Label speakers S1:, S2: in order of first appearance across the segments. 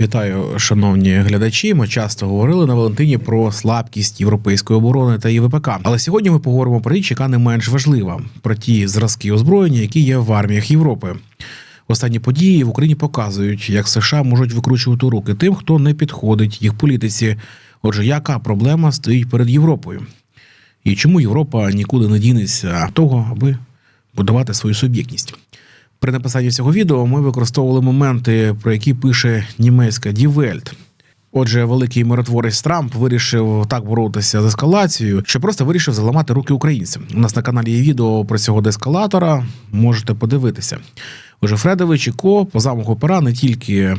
S1: Вітаю, шановні глядачі. Ми часто говорили на Валентині про слабкість європейської оборони та ЄВПК. Але сьогодні ми поговоримо про річ, яка не менш важлива про ті зразки озброєння, які є в арміях Європи. Останні події в Україні показують, як США можуть викручувати руки тим, хто не підходить їх політиці. Отже, яка проблема стоїть перед Європою? І чому Європа нікуди не дінеться того, аби будувати свою суб'єктність? При написанні цього відео ми використовували моменти, про які пише німецька Welt. Отже, великий миротворець Трамп вирішив так боротися з ескалацією, що просто вирішив заламати руки українцям. У нас на каналі є відео про цього деескалатора. Можете подивитися. Отже, Фредович і Ко по замаху пера не тільки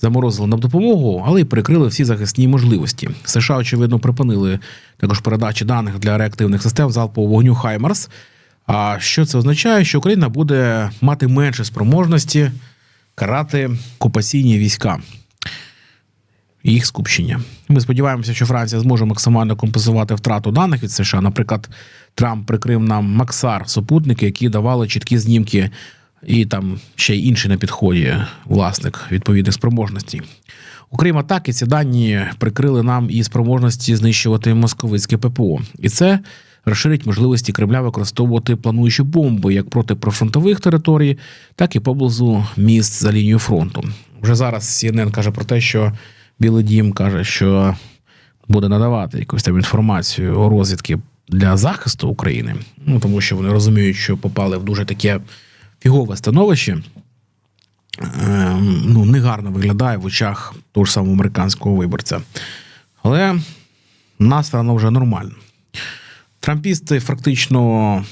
S1: заморозили нам допомогу, але й перекрили всі захисні можливості. США, очевидно, припинили також передачі даних для реактивних систем залпового вогню Хаймарс. А що це означає? Що Україна буде мати менше спроможності карати окупаційні війська їх скупчення. Ми сподіваємося, що Франція зможе максимально компенсувати втрату даних від США. Наприклад, Трамп прикрив нам Максар супутники, які давали чіткі знімки, і там ще й інший на підході власник відповідних спроможностей. Окрім атаки, ці дані прикрили нам і спроможності знищувати московицьке ППО. І це розширить можливості Кремля використовувати плануючі бомби як проти прифронтових територій, так і поблизу міст за лінією фронту. Вже зараз CNN каже про те, що Білий Дім каже, що буде надавати якусь там інформацію розвідки для захисту України, ну тому що вони розуміють, що попали в дуже таке фігове становище. Ем, ну, негарно виглядає в очах того ж самого американського виборця. Але в нас воно вже нормально. Трампісти фактично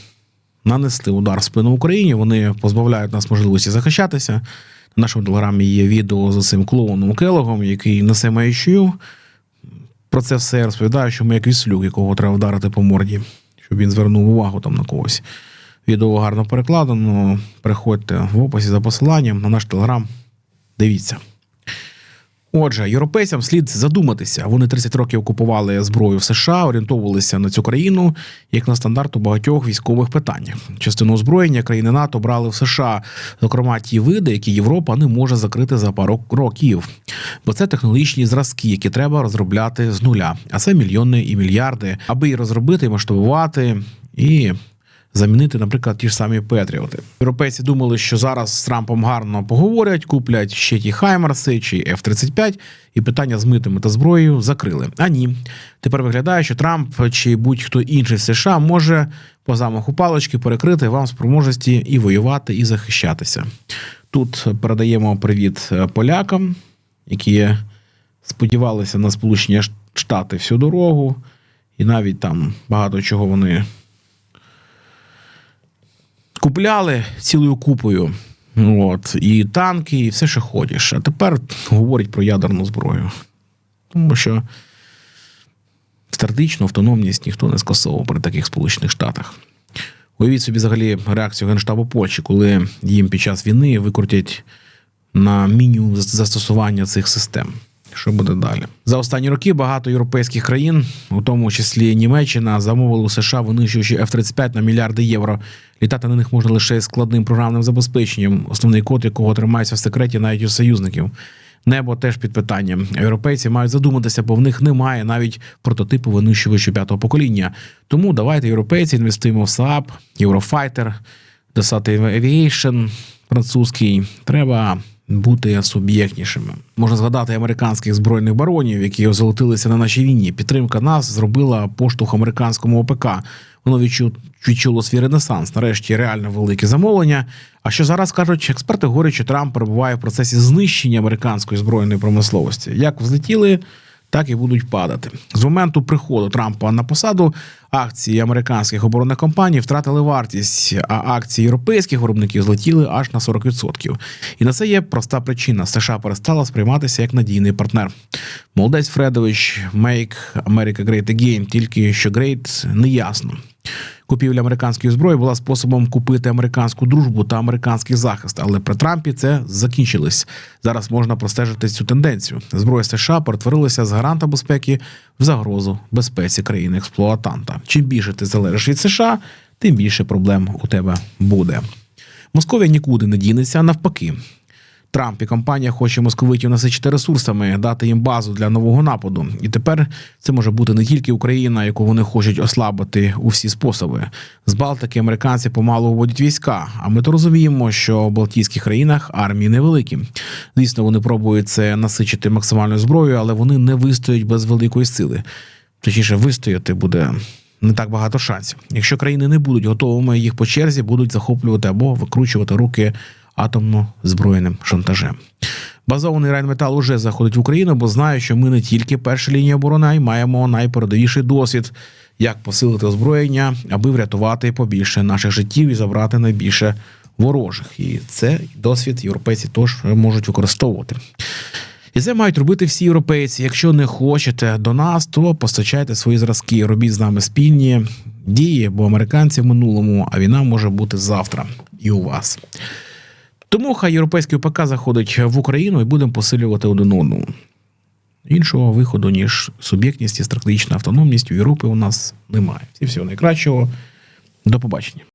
S1: нанесли удар в спину Україні. Вони позбавляють нас можливості захищатися. На нашому телеграмі є відео з цим клоуном Келогом, який несе маячу. Про це все розповідає, що ми як віслюк, якого треба вдарити по морді, щоб він звернув увагу там на когось. Відео гарно перекладено. Переходьте в описі за посиланням на наш телеграм. Дивіться. Отже, європейцям слід задуматися. Вони 30 років купували зброю в США, орієнтовувалися на цю країну як на стандарт у багатьох військових питаннях. Частину озброєння країни НАТО брали в США, зокрема ті види, які Європа не може закрити за пару років. Бо це технологічні зразки, які треба розробляти з нуля. А це мільйони і мільярди, аби їх розробити, масштабувати і замінити, наприклад, ті ж самі Петріоти. Європейці думали, що зараз з Трампом гарно поговорять, куплять ще ті Хаймарси чи F-35, і питання з митами та зброєю закрили. А ні, тепер виглядає, що Трамп чи будь-хто інший США може по замаху палички перекрити вам спроможності і воювати, і захищатися. Тут передаємо привіт е, полякам, які сподівалися на Сполучені Штати всю дорогу, і навіть там багато чого вони купляли цілою купою. От, і танки, і все, що ходиш. А тепер говорять про ядерну зброю. Тому що стратегічну автономність ніхто не скасовував при таких Сполучених Штатах. Уявіть собі взагалі реакцію Генштабу Польщі, коли їм під час війни викрутять на мінімум застосування цих систем. Що буде далі? За останні роки багато європейських країн, у тому числі Німеччина, замовили у США, винищуючи F-35 на мільярди євро. Літати на них можна лише складним програмним забезпеченням, основний код якого тримається в секреті навіть у союзників. Небо теж під питанням. Європейці мають задуматися, бо в них немає навіть прототипу винищувачів п'ятого покоління. Тому давайте європейці інвестуємо в Saab, Eurofighter, Dassault Aviation французький. Треба бути суб'єктнішими. Можна згадати американських збройних баронів, які озолотилися на нашій війні. Підтримка нас зробила поштовх американському ОПК. Воно відчу, відчуло свій ренесанс. Нарешті реально велике замовлення. А що зараз кажуть, експерти говорять, що Трамп перебуває в процесі знищення американської збройної промисловості. Як взлетіли, так і будуть падати. З моменту приходу Трампа на посаду акції американських оборонних компаній втратили вартість, а акції європейських виробників злетіли аж на 40%. І на це є проста причина: США перестала сприйматися як надійний партнер. Молодець Фредович, Make America Great Again, тільки що Great не ясно. Купівля американської зброї була способом купити американську дружбу та американський захист, але при Трампі це закінчилось. Зараз можна простежити цю тенденцію. Зброя США перетворилася з гаранта безпеки в загрозу безпеці країни експлуатанта. Чим більше ти залежиш від США, тим більше проблем у тебе буде. Московія нікуди не дінеться, навпаки. Трамп і компанія хоче московитів насичити ресурсами, дати їм базу для нового нападу. І тепер це може бути не тільки Україна, яку вони хочуть ослабити у всі способи. З Балтики американці помалу вводять війська. А ми то розуміємо, що в Балтійських країнах армії невеликі. Звісно, вони пробують це насичити максимальною зброєю, але вони не вистоять без великої сили. Точніше, вистояти буде не так багато шансів. Якщо країни не будуть готовими, їх по черзі будуть захоплювати або викручувати руки атомно зброєним шантажем. Базований Райнметал уже заходить в Україну, бо знає, що ми не тільки перша лінія оборони, а й маємо найпередовіший досвід, як посилити озброєння, аби врятувати побільше наших життів і забрати найбільше ворожих. І це досвід європейці теж можуть використовувати. І це мають робити всі європейці. Якщо не хочете до нас, то постачайте свої зразки, робіть з нами спільні дії, бо американці в минулому, а війна може бути завтра і у вас. Тому хай європейський ОПК заходить в Україну і будемо посилювати один одного. Іншого виходу, ніж суб'єктність і стратегічна автономність у Європи у нас немає. Всі всього найкращого. До побачення.